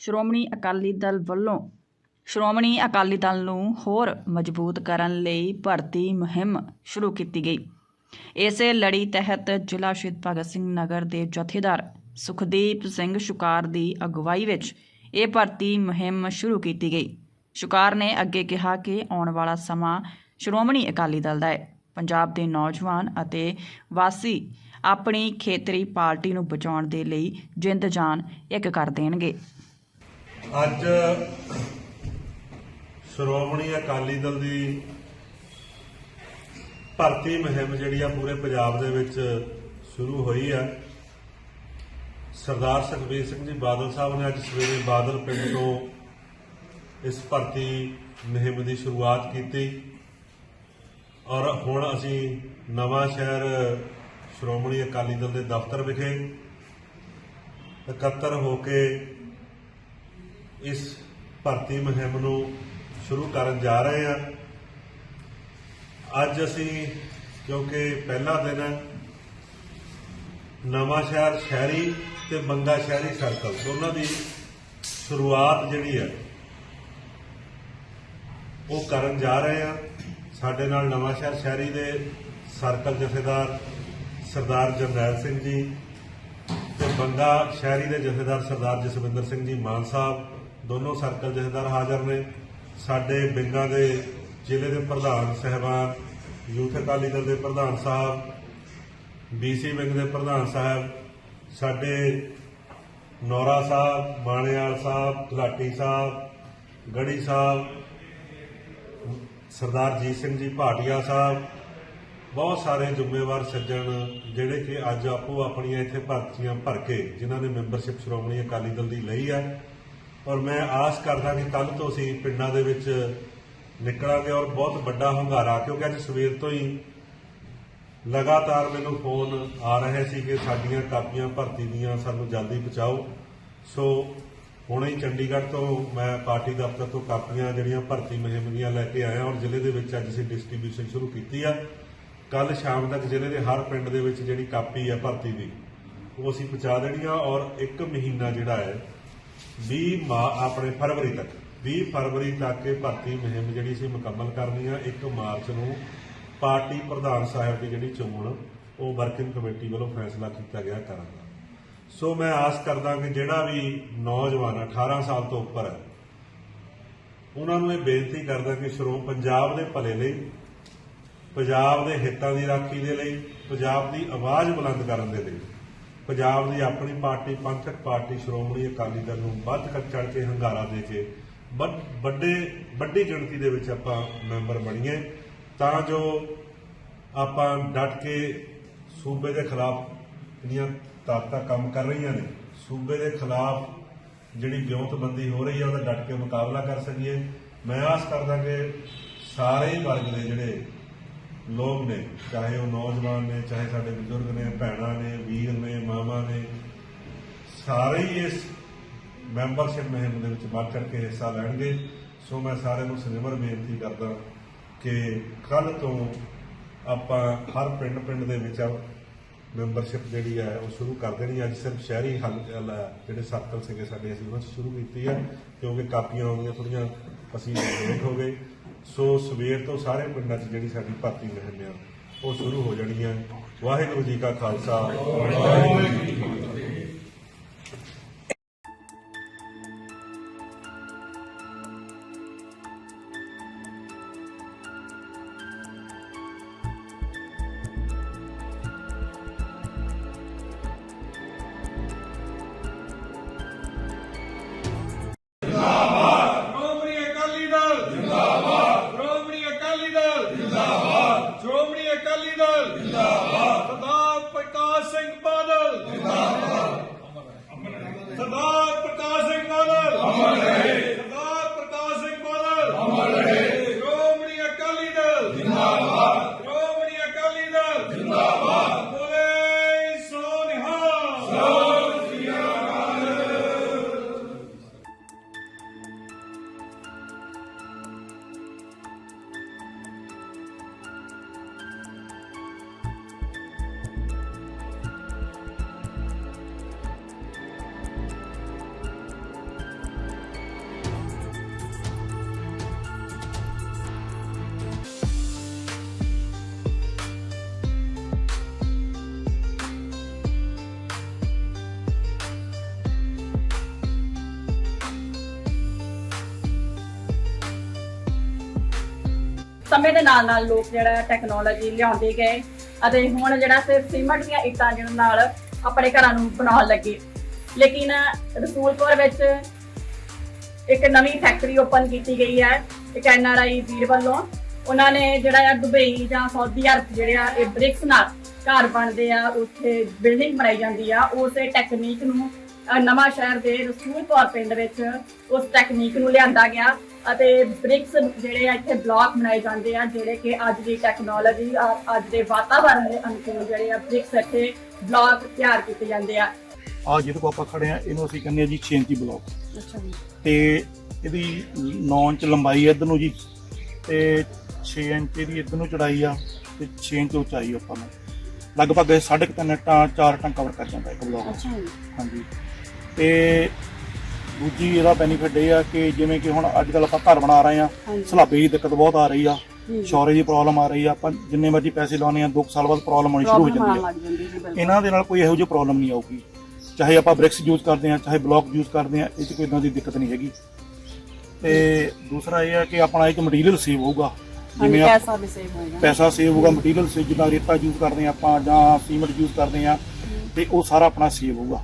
ਸ਼੍ਰੋਮਣੀ ਅਕਾਲੀ ਦਲ ਵੱਲੋਂ ਸ਼੍ਰੋਮਣੀ ਅਕਾਲੀ ਦਲ ਨੂੰ ਹੋਰ ਮਜ਼ਬੂਤ ਕਰਨ ਲਈ ਭਰਤੀ ਮੁਹਿੰਮ ਸ਼ੁਰੂ ਕੀਤੀ ਗਈ। ਇਸੇ ਲੜੀ ਤਹਿਤ ਜ਼ਿਲ੍ਹਾ ਸ਼ਹੀਦ ਭਗਤ ਸਿੰਘ ਨਗਰ ਦੇ ਜਥੇਦਾਰ ਸੁਖਦੀਪ ਸਿੰਘ ਸ਼ੁਕਾਰ ਦੀ ਅਗਵਾਈ ਵਿੱਚ ਇਹ ਭਰਤੀ ਮੁਹਿੰਮ ਸ਼ੁਰੂ ਕੀਤੀ ਗਈ। ਸ਼ੁਕਾਰ ਨੇ ਅੱਗੇ ਕਿਹਾ ਕਿ ਆਉਣ ਵਾਲਾ ਸਮਾਂ ਸ਼੍ਰੋਮਣੀ ਅਕਾਲੀ ਦਲ ਦਾ ਹੈ। ਪੰਜਾਬ ਦੇ ਨੌਜਵਾਨ ਅਤੇ ਵਾਸੀ ਆਪਣੀ ਖੇਤਰੀ ਪਾਰਟੀ ਨੂੰ ਬਚਾਉਣ ਦੇ ਲਈ ਜਿੰਦ ਜਾਨ ਇੱਕ ਕਰ ਦੇਣਗੇ। ਅੱਜ ਸ਼੍ਰੋਮਣੀ ਅਕਾਲੀ ਦਲ ਦੀ ਭਰਤੀ ਮੁਹਿੰਮ ਜਿਹੜੀ ਆ ਪੂਰੇ ਪੰਜਾਬ ਦੇ ਵਿੱਚ ਸ਼ੁਰੂ ਹੋਈ ਆ। ਸਰਦਾਰ ਸੁਖਬੀਰ ਸਿੰਘ ਜੀ ਬਾਦਲ ਸਾਹਿਬ ਨੇ ਅੱਜ ਸਵੇਰੇ ਬਾਦਲ ਪਿੰਡ ਤੋਂ ਇਸ ਭਰਤੀ ਮੁਹਿੰਮ ਦੀ ਸ਼ੁਰੂਆਤ ਕੀਤੀ। ਔਰ ਹੁਣ ਅਸੀਂ ਨਵਾਂ ਸ਼ਹਿਰ ਸ਼੍ਰੋਮਣੀ ਅਕਾਲੀ ਦਲ ਦੇ ਦਫ਼ਤਰ ਵਿਖੇ ਇਕੱਤਰ ਹੋ ਕੇ ਇਸ ਭਰਤੀ ਮੁਹਿੰਮ ਨੂੰ ਸ਼ੁਰੂ ਕਰਨ ਜਾ ਰਹੇ ਹਾਂ। ਅੱਜ ਅਸੀਂ, ਕਿਉਂਕਿ ਪਹਿਲਾ ਦਿਨ ਹੈ, ਨਵਾਂ ਸ਼ਹਿਰ ਸ਼ਹਿਰੀ ਤੇ ਬੰਗਾ ਸ਼ਹਿਰੀ ਸਰਕਲ ਦੋਨਾਂ ਦੀ ਸ਼ੁਰੂਆਤ ਜਿਹੜੀ ਹੈ, ਉਹ ਕਰਨ ਜਾ ਰਹੇ ਹਾਂ। ਸਾਡੇ ਨਾਲ ਨਵਾਂ ਸ਼ਹਿਰ ਸ਼ਹਿਰੀ ਦੇ ਸਰਕਲ ਜਥੇਦਾਰ ਸਰਦਾਰ ਜਰਨੈਲ ਸਿੰਘ ਜੀ ਤੇ ਬੰਗਾ ਸ਼ਹਿਰੀ ਦੇ ਜਥੇਦਾਰ ਸਰਦਾਰ ਜਸਵਿੰਦਰ ਸਿੰਘ ਜੀ ਮਾਨ ਸਾਹਿਬ ਦੋਨੋਂ ਸਰਕਲ ਜਥੇਦਾਰ ਹਾਜ਼ਰ ਨੇ। ਸਾਡੇ ਬਿੰਗਾ ਦੇ ਜ਼ਿਲ੍ਹੇ ਦੇ ਪ੍ਰਧਾਨ ਸਹਿਬਾਨ, ਯੂਥ ਅਕਾਲੀ ਦਲ ਦੇ ਪ੍ਰਧਾਨ ਸਾਹਿਬ ਬੀਸੀ ਵਿੰਗ ਦੇ ਪ੍ਰਧਾਨ ਸਾਹਿਬ, ਸਾਡੇ ਨੌਰਾ ਸਾਹਿਬ ਬਾਣੇਵਾਲ ਸਾਹਿਬ ਗੁਲਾਟੀ ਸਾਹਿਬ, ਗੜੀ ਸਾਹਿਬ, ਸਰਦਾਰ ਜੀਤ ਸਿੰਘ ਜੀ ਭਾਟੀਆ ਸਾਹਿਬ, ਬਹੁਤ ਸਾਰੇ ਜ਼ਿੰਮੇਵਾਰ ਸੱਜਣ ਜਿਹੜੇ ਕਿ ਅੱਜ ਆਪੋ ਆਪਣੀਆਂ ਇੱਥੇ ਭਰਤੀਆਂ ਭਰ ਕੇ ਜਿਨ੍ਹਾਂ ਨੇ ਮੈਂਬਰਸ਼ਿਪ ਸ਼੍ਰੋਮਣੀ ਅਕਾਲੀ ਦਲ ਦੀ ਲਈ ਹੈ। ਔਰ ਮੈਂ ਆਸ ਕਰਦਾ ਕਿ ਕੱਲ ਤੋਂ ਅਸੀਂ ਪਿੰਡਾਂ ਦੇ ਵਿੱਚ ਨਿਕਲਾਂਗੇ ਔਰ ਬਹੁਤ ਵੱਡਾ ਹੁੰਗਾਰਾ, ਕਿਉਂਕਿ ਅੱਜ ਸਵੇਰ ਤੋਂ ਹੀ ਲਗਾਤਾਰ ਮੈਨੂੰ ਫੋਨ ਆ ਰਹੇ ਸੀ ਕਿ ਸਾਡੀਆਂ ਕਾਪੀਆਂ ਭਰਤੀ ਦੀਆਂ, ਸਾਨੂੰ ਜਲਦੀ ਪਹੁੰਚਾਓ। ਸੋ ਹੁਣੇ ਹੀ ਚੰਡੀਗੜ੍ਹ ਤੋਂ ਮੈਂ ਪਾਰਟੀ ਦਫ਼ਤਰ ਤੋਂ ਕਾਪੀਆਂ ਜਿਹੜੀਆਂ ਭਰਤੀ ਮੁਹਿੰਮ ਦੀਆਂ ਲੈ ਕੇ ਆਇਆ ਔਰ ਜ਼ਿਲ੍ਹੇ ਦੇ ਵਿੱਚ ਅੱਜ ਅਸੀਂ ਡਿਸਟ੍ਰੀਬਿਊਸ਼ਨ ਸ਼ੁਰੂ ਕੀਤੀ ਆ। ਕੱਲ ਸ਼ਾਮ ਤੱਕ ਜ਼ਿਲ੍ਹੇ ਦੇ ਹਰ ਪਿੰਡ ਦੇ ਵਿੱਚ ਜਿਹੜੀ ਕਾਪੀ ਹੈ ਭਰਤੀ ਦੀ, ਉਹ ਅਸੀਂ ਪਹੁੰਚਾ ਦੇਣੀ ਆ ਔਰ ਇੱਕ ਮਹੀਨਾ ਜਿਹੜਾ ਹੈ 20 ਮਾ ਆਪਣੇ ਫਰਵਰੀ ਤੱਕ 20 ਫਰਵਰੀ ਤੱਕ ਇਹ ਭਰਤੀ ਮੁਹਿੰਮ ਜਿਹੜੀ ਸੀ ਮੁਕੰਮਲ ਕਰਨੀ ਆ 1 ਮਾਰਚ ਨੂੰ ਪਾਰਟੀ ਪ੍ਰਧਾਨ ਸਾਹਿਬ ਦੀ ਜਿਹੜੀ ਚੋਣ, ਉਹ ਵਰਕਿੰਗ ਕਮੇਟੀ ਵੱਲੋਂ ਫੈਸਲਾ ਕੀਤਾ ਗਿਆ ਕਰਨ ਦਾ ਸੋ ਮੈਂ ਆਸ ਕਰਦਾ ਕਿ ਜਿਹੜਾ ਵੀ ਨੌਜਵਾਨ 18 ਸਾਲ ਤੋਂ ਉੱਪਰ ਹੈ, ਉਹਨਾਂ ਨੂੰ ਇਹ ਬੇਨਤੀ ਕਰਦਾ ਕਿ ਸ਼੍ਰੋ ਪੰਜਾਬ ਦੇ ਭਲੇ ਲਈ, ਪੰਜਾਬ ਦੇ ਹਿੱਤਾਂ ਦੀ ਰਾਖੀ ਦੇ ਲਈ, ਪੰਜਾਬ ਦੀ ਆਵਾਜ਼ ਬੁਲੰਦ ਕਰਨ ਦੇ ਲਈ ਪੰਜਾਬ ਦੀ ਆਪਣੀ ਪਾਰਟੀ, ਪੰਥਕ ਪਾਰਟੀ ਸ਼੍ਰੋਮਣੀ ਅਕਾਲੀ ਦਲ ਨੂੰ ਵੱਧ ਕਰ ਚੜ ਕੇ ਹੰਗਾਰਾ ਦੇ ਕੇ ਵੱਡ- ਵੱਡੇ, ਵੱਡੀ ਗਿਣਤੀ ਦੇ ਵਿੱਚ ਆਪਾਂ ਮੈਂਬਰ ਬਣੀਏ, ਤਾਂ ਜੋ ਆਪਾਂ ਡਟ ਕੇ ਸੂਬੇ ਦੇ ਖਿਲਾਫ ਜਿਹੜੀਆਂ ਤਾਕਤਾਂ ਕੰਮ ਕਰ ਰਹੀਆਂ ਨੇ, ਸੂਬੇ ਦੇ ਖਿਲਾਫ ਜਿਹੜੀ ਵਿਉਂਤਬੰਦੀ ਹੋ ਰਹੀ ਹੈ ਉਹਦਾ ਡਟ ਕੇ ਮੁਕਾਬਲਾ ਕਰ ਸਕੀਏ। ਮੈਂ ਆਸ ਕਰਦਾ ਕਿ ਸਾਰੇ ਹੀ ਵਰਗ ਦੇ ਜਿਹੜੇ ਲੋਕ ਨੇ, ਚਾਹੇ ਉਹ ਨੌਜਵਾਨ ਨੇ, ਚਾਹੇ ਸਾਡੇ ਬਜ਼ੁਰਗ ਨੇ, ਭੈਣਾਂ ਨੇ, ਵੀਰ ਨੇ ਮਾਵਾਂ ਨੇ, ਸਾਰੇ ਹੀ ਇਸ ਮੈਂਬਰਸ਼ਿਪ ਮੁਹਿੰਮ ਦੇ ਵਿੱਚ ਵੱਧ ਚੜ੍ਹ ਕੇ ਹਿੱਸਾ ਲੈਣਗੇ। ਸੋ ਮੈਂ ਸਾਰਿਆਂ ਨੂੰ ਸਨਿਮਰ ਬੇਨਤੀ ਕਰਦਾ ਕਿ ਕੱਲ ਤੋਂ ਆਪਾਂ ਹਰ ਪਿੰਡ ਪਿੰਡ ਦੇ ਵਿੱਚ ਮੈਂਬਰਸ਼ਿਪ ਜਿਹੜੀ ਹੈ, ਉਹ ਸ਼ੁਰੂ ਕਰ ਦੇਣੀ ਅੱਜ ਸਿਰਫ ਸ਼ਹਿਰੀ ਹੱਲ ਜਿਹੜੇ ਸਰਕਲ ਸੀਗੇ ਸਾਡੇ ਅਸੀਂ ਉਹਨਾਂ ਸ਼ੁਰੂ ਕੀਤੀ ਹੈ, ਕਿਉਂਕਿ ਕਾਪੀਆਂ ਆਉਂਦੀਆਂ ਥੋੜੀਆਂ ਅਸੀਂ ਲੇਟ ਹੋ ਗਏ। ਸੋ ਸਵੇਰ ਤੋਂ ਸਾਰੇ ਪਿੰਡਾਂ 'ਚ ਜਿਹੜੀ ਸਾਡੀ ਭਰਤੀ ਮੁਹਿੰਮ ਆ ਉਹ ਸ਼ੁਰੂ ਹੋ ਜਾਣੀ ਹੈ ਵਾਹਿਗੁਰੂ ਜੀ ਕਾ ਖਾਲਸਾ। ਵਾਹਿਗੁਰੂ ਜੀ ਕੀ ਫਤਿਹ। ਅਕਾਲੀ ਦਲ ਜਿੰਦਾਬਾਦ ਸਰਦਾਰ ਪ੍ਰਕਾਸ਼ ਸਿੰਘ ਬਾਦਲ ਜਿੰਦਾਬਾਦ ਸਰਦਾਰ ਪ੍ਰਕਾਸ਼ ਸਿੰਘ ਬਾਦਲ ਅਮਰ ਰਹੇ ਸਰਦਾਰ ਸਮੇਂ ਦੇ ਨਾਲ ਨਾਲ ਲੋਕ ਜਿਹੜਾ ਟੈਕਨੋਲੋਜੀ ਲਿਆਉਂਦੇ ਗਏ ਅਤੇ ਹੁਣ ਜਿਹੜਾ ਸਿਰਫ ਸੀਮਟ ਦੀਆਂ ਇੱਟਾਂ ਜਿਹਨਾਂ ਨਾਲ ਆਪਣੇ ਘਰਾਂ ਨੂੰ ਬਣਾਉਣ ਲੱਗੇ। ਲੇਕਿਨ ਰਸੂਲਪੁਰ ਵਿੱਚ ਇੱਕ ਨਵੀਂ ਫੈਕਟਰੀ ਓਪਨ ਕੀਤੀ ਗਈ ਹੈ, ਇੱਕ ਐਨਆਰਆਈ ਵੀਰ ਵੱਲੋਂ। ਉਹਨਾਂ ਨੇ ਜਿਹੜਾ ਆ ਦੁਬਈ ਜਾਂ ਸਾਊਦੀ ਅਰਬ ਜਿਹੜੇ ਆ, ਇਹ ਬ੍ਰਿਕਸ ਨਾਲ ਘਰ ਬਣਦੇ ਆ, ਉੱਥੇ ਬਿਲਡਿੰਗ ਬਣਾਈ ਜਾਂਦੀ ਆ। ਉਸੇ ਟੈਕਨੀਕ ਨੂੰ ਨਵਾਂ ਸ਼ਹਿਰ ਦੇ ਰਸੂਲਪੁਰ ਪਿੰਡ ਵਿੱਚ ਉਸ ਟੈਕਨੀਕ ਨੂੰ ਲਿਆਂਦਾ ਗਿਆ ਅਤੇ ਬ੍ਰਿਕਸ ਜਿਹੜੇ ਆ ਇੱਥੇ ਬਲਾਕ ਬਣਾਏ ਜਾਂਦੇ ਆ ਜਿਹੜੇ ਕਿ ਅੱਜ ਦੀ ਟੈਕਨੋਲੋਜੀ ਅੱਜ ਦੇ ਵਾਤਾਵਰਣ ਦੇ ਅਨੁਕੂਲ ਜਿਹੜੇ ਆ ਬ੍ਰਿਕਸ ਇੱਥੇ ਬਲਾਕ ਤਿਆਰ ਕੀਤੇ ਜਾਂਦੇ ਆ। ਆ ਜਿਹਦੇ ਕੋ ਆਪਾਂ ਖੜੇ ਆ ਇਹਨੂੰ ਅਸੀਂ ਕਹਿੰਦੇ ਆ ਜੀ 6 ਇੰਚੀ ਬਲੌਕ ਅੱਛਾ ਜੀ। ਤੇ ਇਹਦੀ 9 ਇੰਚ ਲੰਬਾਈ ਇੱਧਰ ਨੂੰ ਜੀ ਤੇ 6 ਇੰਚ ਇਹਦੀ ਇੱਧਰ ਨੂੰ ਚੜਾਈ ਆ ਤੇ 6 ਇੰਚ ਉਚਾਈ ਆਪਾਂ ਨੂੰ। ਲਗਭਗ 3.5 ਟਾਂ 4 ਟਾਂ ਕਵਰ ਕਰ ਜਾਂਦਾ ਇੱਕ ਬਲੌਕ ਅੱਛਾ ਜੀ। ਹਾਂਜੀ। ਤੇ ਦੂਜੀ ਇਹਦਾ ਬੈਨੀਫਿਟ ਇਹ ਆ ਕਿ ਜਿਵੇਂ ਕਿ ਹੁਣ ਅੱਜ ਕੱਲ ਆਪਾਂ ਘਰ ਬਣਾ ਰਹੇ ਆ। ਸਲਾਬੇ ਦੀ ਦਿੱਕਤ ਬਹੁਤ ਆ ਰਹੀ ਆ ਜੀ। ਸ਼ੌਰੇ ਦੀ ਪ੍ਰੋਬਲਮ ਆ ਰਹੀ ਆ ਆਪਾਂ ਜਿੰਨੇ ਮਰਜ਼ੀ ਪੈਸੇ ਲਾਉਣੇ ਆ 2 ਸਾਲ ਬਾਅਦ ਪ੍ਰੋਬਲਮ ਆਉਣੀ ਸ਼ੁਰੂ ਹੋ ਜਾਂਦੀ ਆ। ਇਹਨਾਂ ਦੇ ਨਾਲ ਕੋਈ ਇਹੋ ਜਿਹੀ ਪ੍ਰੋਬਲਮ ਨਹੀਂ ਆਊਗੀ। ਚਾਹੇ ਆਪਾਂ ਬ੍ਰਿਕਸ ਯੂਜ਼ ਕਰਦੇ ਆ ਚਾਹੇ ਬਲੌਕ ਯੂਜ਼ ਕਰਦੇ ਆ ਇਹ 'ਚ ਕੋਈ ਇਦਾਂ ਦੀ ਦਿੱਕਤ ਨਹੀਂ ਹੈਗੀ। ਤੇ ਦੂਸਰਾ ਇਹ ਹੈ ਕਿ ਆਪਣਾ 'ਚ ਮਟੀਰੀਅਲ ਸੇਵ ਹੋਊਗਾ। ਜਿਵੇਂ ਪੈਸਾ ਵੀ ਸੇਵ ਹੋਏਗਾ। ਪੈਸਾ ਸੇਵ ਹੋਊਗਾ ਮਟੀਰੀਅਲ ਸੇਵ ਜਿੱਦਾਂ ਰੇਤਾ ਯੂਜ਼ ਕਰਦੇ ਆ ਆਪਾਂ ਜਾਂ ਸੀਮੈਂਟ ਯੂਜ਼ ਕਰਦੇ ਆ ਤੇ ਉਹ ਸਾਰਾ ਆਪਣਾ ਸੇਵ ਹੋਊਗਾ।